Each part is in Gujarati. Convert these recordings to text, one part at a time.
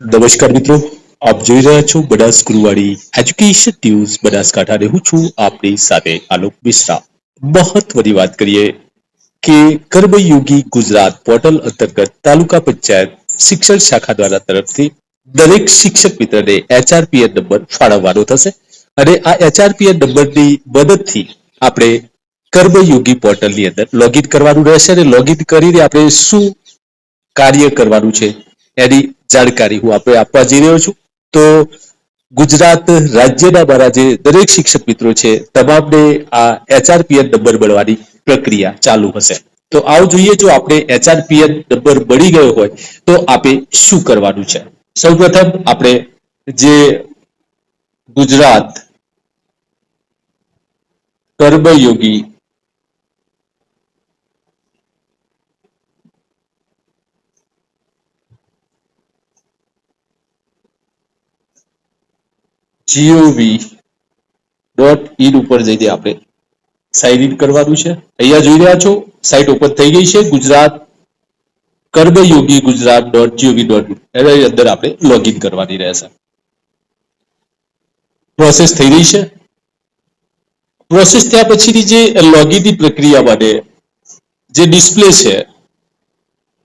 નમસ્કાર મિત્રો, આપ જોઈ રહ્યા છો બનાસ ગુરુવાડી એજ્યુકેશન ન્યૂઝ બનાસકાંઠા રહું છું આપની સાથે આલોક મિશ્રા. મહત્વની વાત કરીએ કે કર્મયોગી ગુજરાત પોર્ટલ અંતર્ગત તાલુકા પંચાયત શિક્ષણ શાખા દ્વારા તરફથી દરેક શિક્ષક મિત્રને એચઆરપીએન નંબર ફાળવવાનો થશે અને આ એચઆરપીએન નંબરની મદદથી આપણે કર્મયોગી પોર્ટલની અંદર લોગિન કરવાનું રહેશે અને લોગિન કરીને આપણે શું કાર્ય કરવાનું છે એની જાણકારી હું આપણે આપવા જઈ રહ્યો છું. તો ગુજરાત રાજ્યના મારા જે દરેક શિક્ષક મિત્રો છે, તમામને આ એચઆરપીએન નંબર મળવાની પ્રક્રિયા ચાલુ હશે. તો આવું જોઈએ, જો આપણે એચઆરપીએન નંબર મળી ગયો હોય, તો આપણે શું કરવાનું છે? સૌપ્રથમ આપણે જે Gujarat Karmayogi G O V dot in ઉપર જઈને આપણે સાઇન ઇન કરવાનું છે. અહીંયા જોઈ રહ્યા છો સાઇટ ઓપન થઈ ગઈ છે. Gujarat Karmayogi Gujarat dot G O V dot એની અંદર આપણે લોગિન કરવાની રહેશે. પ્રોસેસ થઈ રહી છે. પ્રોસેસ થયા પછીની જે લોગિનની પ્રક્રિયા માટે જે ડિસ્પ્લે છે,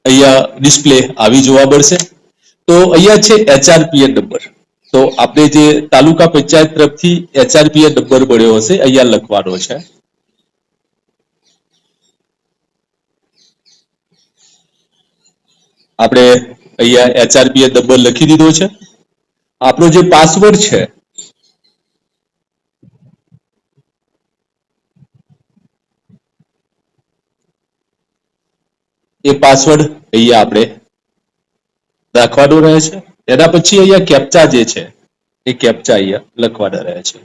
અહીંયા ડિસ્પ્લે આવી જોવા મળશે. તો અહીંયા છે એચઆરપીએન નંબર તો આપણે જે તાલુકા પંચાયત તરફથી એચઆરપીએ નંબર મળ્યો હશે, અહીંયા લખવાનો છે. આપણે અહીંયા એચઆરપીએ નંબર લખી દીધો છે. આપણો જે પાસવર્ડ છે, એ પાસવર્ડ અહીંયા આપણે રાખવાનો રહે છે. એના પછી અહીંયા કેપ્ચા જે છે, એ કેપ્ચા અહીંયા લખવાના રહે છે.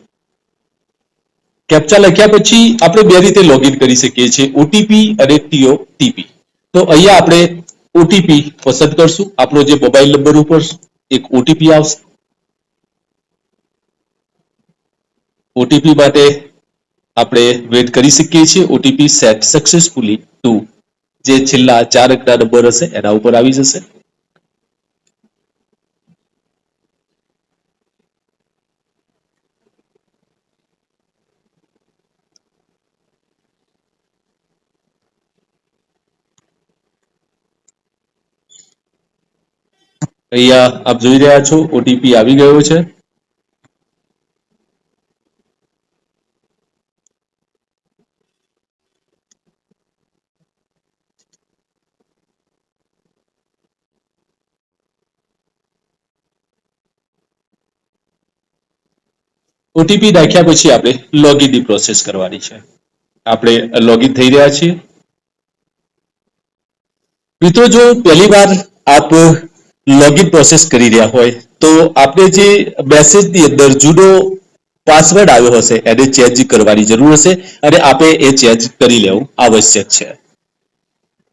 કેપ્ચા લખ્યા પછી આપણે બે રીતે લોગિન કરી શકીએ છીએ ઓટીપી અને ટીઓ ટીપી તો અહીંયા આપણે ઓટીપી પસંદ કરશું. આપણો જે મોબાઈલ નંબર ઉપર એક ઓટીપી આવશે. ઓટીપી માટે આપણે વેટ કરી શકીએ છીએ. ઓટીપી સેટ સક્સેસફુલી ટુ જે છેલ્લા ચાર અંકના નંબર હશે, એના ઉપર આવી જશે. અહીંયા આપ જોઈ રહ્યા છો ઓટીપી આવી ગયો છે. ઓટીપી નાખ્યા પછી આપણે લોગિનની પ્રોસેસ કરવાની છે. આપણે લોગિન થઈ રહ્યા છીએ. મિત્રો, જો પહેલી વાર આપ લોગિન પ્રોસેસ કરી રહ્યા હોય, તો આપણે જે મેસેજની અંદર જૂનો પાસવર્ડ આવ્યો હશે, એને ચેન્જ કરવાની જરૂર હશે અને આપણે એ ચેન્જ કરી લેવું આવશ્યક છે.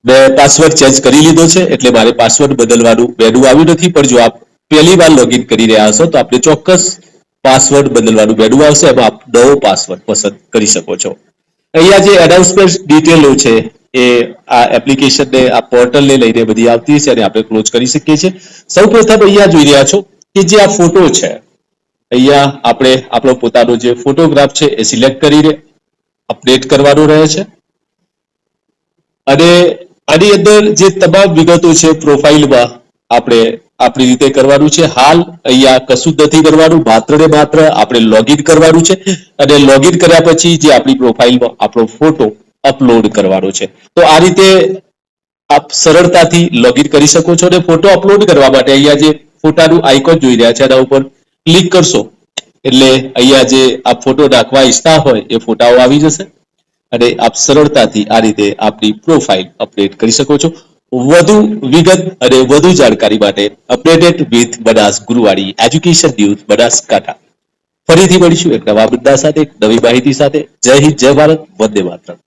મેં પાસવર્ડ ચેન્જ કરી લીધો છે, એટલે મારે પાસવર્ડ બદલવાનું મેનુ આવ્યું નથી, પણ જો આપ પહેલી વાર લોગિન કરી રહ્યા હશો, તો આપણે ચોક્કસ પાસવર્ડ બદલવાનું મેનુ આવશે, એમાં આપ નવો પાસવર્ડ પસંદ કરી શકો છો. અહીંયા જે એનાઉન્સમેન્ટ ડિટેલો છે એ આ એપ્લિકેશનને આ પોર્ટલને લઈને બધી આવતી હશે અને આપણે ક્લોઝ કરી શકીએ છીએ. સૌ પ્રથમ અહીંયા જોઈ રહ્યા છો કે જે આ ફોટો છે, અહીંયા આપણે આપણો પોતાનો જે ફોટોગ્રાફ છે એ સિલેક્ટ કરીને અપડેટ કરવાનો રહે છે. અને આની અંદર જે તમામ વિગતો છે પ્રોફાઇલમાં આપણે આપણી રીતે કરવાનું છે. હાલ અહીંયા કશું નથી કરવાનું, માત્ર ને માત્ર આપણે લોગિન કરવાનું છે. અને લોગિન કર્યા પછી જે આપણી પ્રોફાઇલમાં આપણો ફોટો અપલોડ કરવાનો છે. તો આ રીતે આપ સરળતાથી લોગિન કરી શકો છો અને ફોટો અપલોડ કરવા માટે અહીંયા જે ફોટાનું આઇકોન જોઈ રહ્યા છે એના ઉપર ક્લિક કરશો. એટલે અહીંયા જે આપ ફોટો નાખવા ઈચ્છતા હોય એ ફોટાઓ આવી જશે અને આપ સરળતાથી આ રીતે આપની પ્રોફાઇલ અપડેટ કરી શકો છો. વધુ વિગત અને વધુ જાણકારી માટે updated with Banas Guruvadi education news Banaskantha. ફરીથી મળીશું એક નવા મુદ્દા સાથે એક નવી માહિતી સાથે. જય હિન્દ, જય ભારત, વંદે માતરમ.